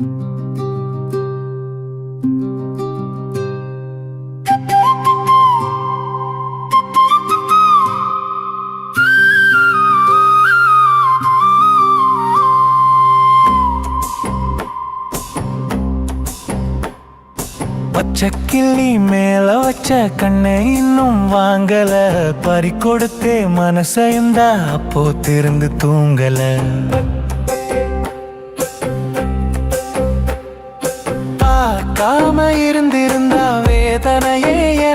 பச்சைக்கிள்ளி மேல வச்ச கண்ணை இன்னும் வாங்கல. பறி கொடுத்தே மனசையுந்தா அப்போ திருந்து தூங்கல.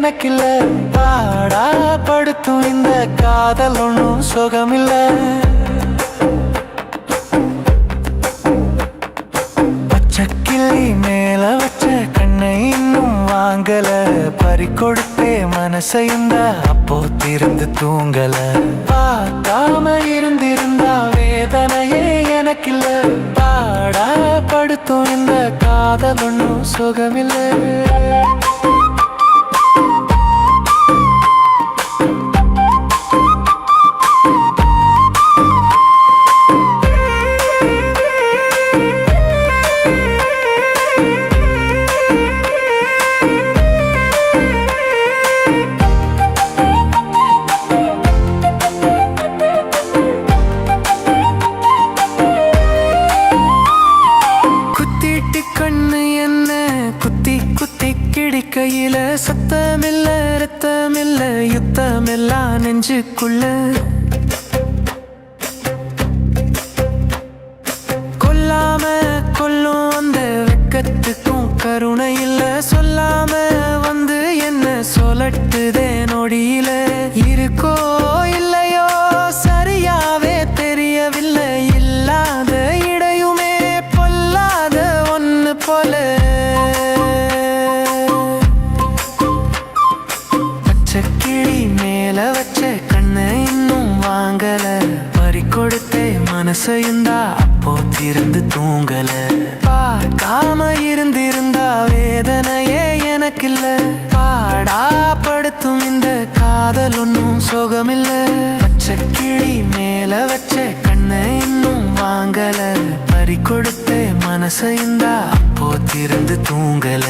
எனக்கில்ல பாடா படுத்தும் இந்த காதல் ஒன்றும் சுகமில்ல. பச்சைக்கிளி மேல வச்ச கண்ணை இன்னும் வாங்கல. பறி கொடுத்தே மனசைந்த அப்போ திருந்து தூங்கல. பார்க்காம இருந்திருந்தா வேதனையே எனக்கில்ல. பாடா படுத்தும் இந்த காதல் ஒன்றும் சுகமில்லை. சத்தமில்ல ரத்தமில்ல யுத்தமெல்லாம் நெஞ்சுக்குள்ள. கொல்லாம கொல்லும் அந்த வெக்கத்துக்கும் கருணை இல்ல சொல்லாம வந்து என்ன சொல்லட்டுதே நொடியில. இருக்கோ மனசையுந்தா அப்போ திருந்து தூங்கல. பார்க்காம இருந்திருந்தா வேதனையே எனக்கில்ல. பாடா படுத்தும் இந்த காதல் ஒன்னும் சுகமில்ல. வச்ச கிளி மேல வச்ச கண்ணை இன்னும் வாங்கல. பறி கொடுத்தே மனசையுந்தா அப்போ திருந்து தூங்கல.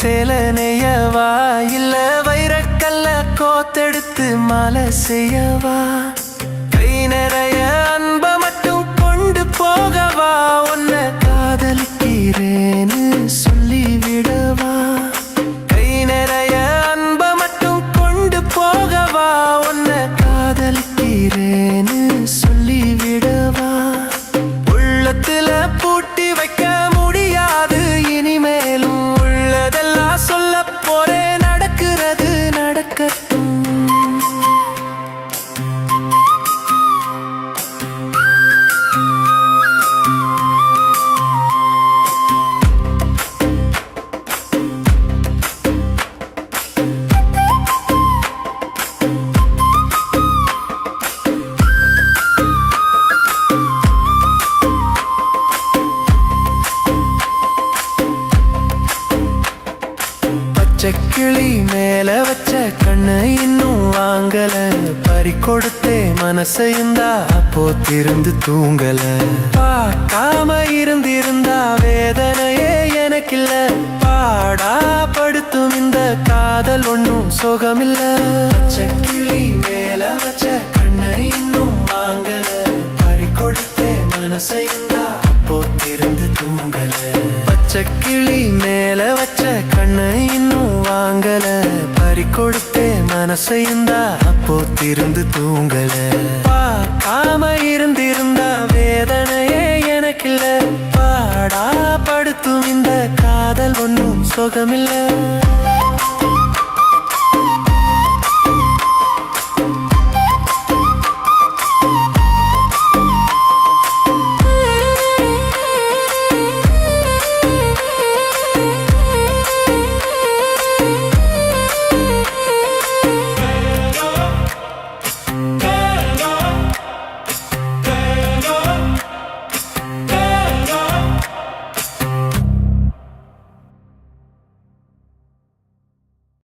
சேல நெய்யவா இல்ல வைரக்கல்ல கோத்தெடுத்து மலை செய்யவா கிளி மேல வச்ச கண்ணு இன்னும் வாங்கல. பறி கொடுத்தே மனசையுந்தா அப்போ திருந்து தூங்கல. பார்க்காம இருந்திருந்தா வேதனையே எனக்கில்ல. பாடா படுத்தும் இந்த காதல் ஒன்றும் சுகமில்ல. கிளி மேல வச்ச கண்ணு இன்னும் வாங்கல. பறி கொடுத்தே மனசையுந்தா அப்போ திருந்து தூங்கல. வச்ச கிளி மேல வச்ச கண்ணு இன்னும் வாங்கல. பறி கொடுத்தே மனசையுந்தா அப்போ திருந்து தூங்கல. பார்க்காம இருந்திருந்தா வேதனையே எனக்கில்ல. பாடா படுத்தும் இந்த காதல் ஒன்றும் சுகமில்லை.